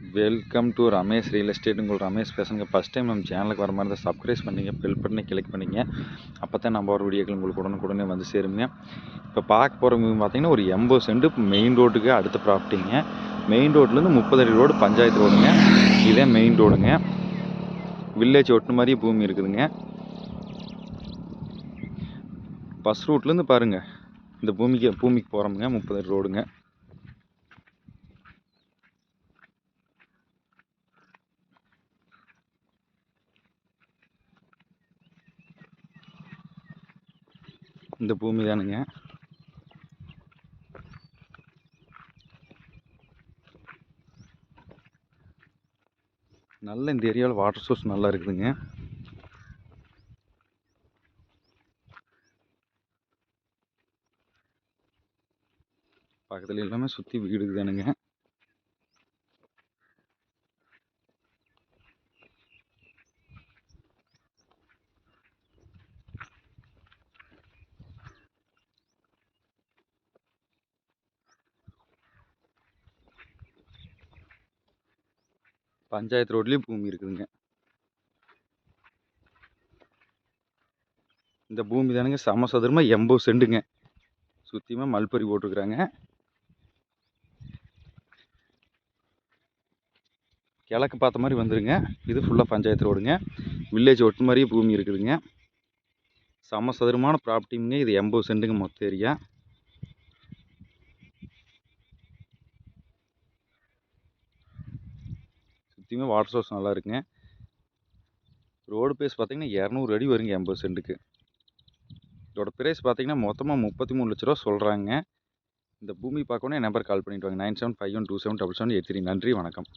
Welcome to Ramesh real estate உங்கள் ரமேஷ் பேசுங்க. First time நம்ம சேனலுக்கு வர மாதிரி இருந்தால் சப்ஸ்கிரைப் பண்ணிங்க பெல் பண்ணி கிளிக் பண்ணிங்க. அப்போ தான் நம்ம ஒரு வீடியோக்கள் உங்களுக்கு உடனுக்குடனே வந்து சேருங்க. இப்போ பார்க்க போகிற பார்த்தீங்கன்னா ஒரு எண்பது சென்ட் மெயின் ரோட்டுக்கு அடுத்த ப்ராப்பர்ட்டிங்க மெயின் ரோட்லேருந்து முப்பது அடி ரோடு பஞ்சாயத்து ரோடுங்க இதே மெயின் ரோடுங்க வில்லேஜ் ஒட்டு மாதிரியே பூமி இருக்குதுங்க. பஸ் ரூட்லேருந்து பாருங்கள் இந்த பூமிக்கு பூமிக்கு போகிறோமுங்க முப்பது அடி ரோடுங்க இந்த பூமி தானுங்க. நல்ல இந்த ஏரியாவில் வாட்டர் சோர்ஸ் நல்லா இருக்குதுங்க. பக்கத்தில் எல்லாமே சுற்றி வீடு தானுங்க பஞ்சாயத்து ரோட்லேயும் பூமி இருக்குதுங்க. இந்த பூமி தானுங்க சமசதுரமாக எண்பது செண்டுங்க. சுத்தியமாக மல்பறி போட்டிருக்குறாங்க. கிழக்கு பார்த்த மாதிரி வந்துருங்க. இது ஃபுல்லாக பஞ்சாயத்து ரோடுங்க. வில்லேஜ் ஒட்டு மாதிரியே பூமி இருக்குதுங்க. சமசதுரமான ப்ராப்பர்ட்டிங்க இது எண்பது செண்டுங்க மொத்த ஏரியா சுற்றியுமே வாட்டர் சோர்ஸ் நல்லா இருக்குங்க ரோடு பேஸ் பார்த்தீங்கன்னா இரநூறு அடி வருங்க எண்பது சென்ட்டுக்கு. இதோட ப்ரைஸ் பார்த்தீங்கன்னா மொத்தமாக முப்பத்தி மூணு லட்ச ரூபா சொல்கிறாங்க இந்த பூமி பார்க்கணும் என் நம்பர் கால் பண்ணிவிட்டு வாங்க. Nine seven five one two seven double seven eight three. நன்றி வணக்கம்.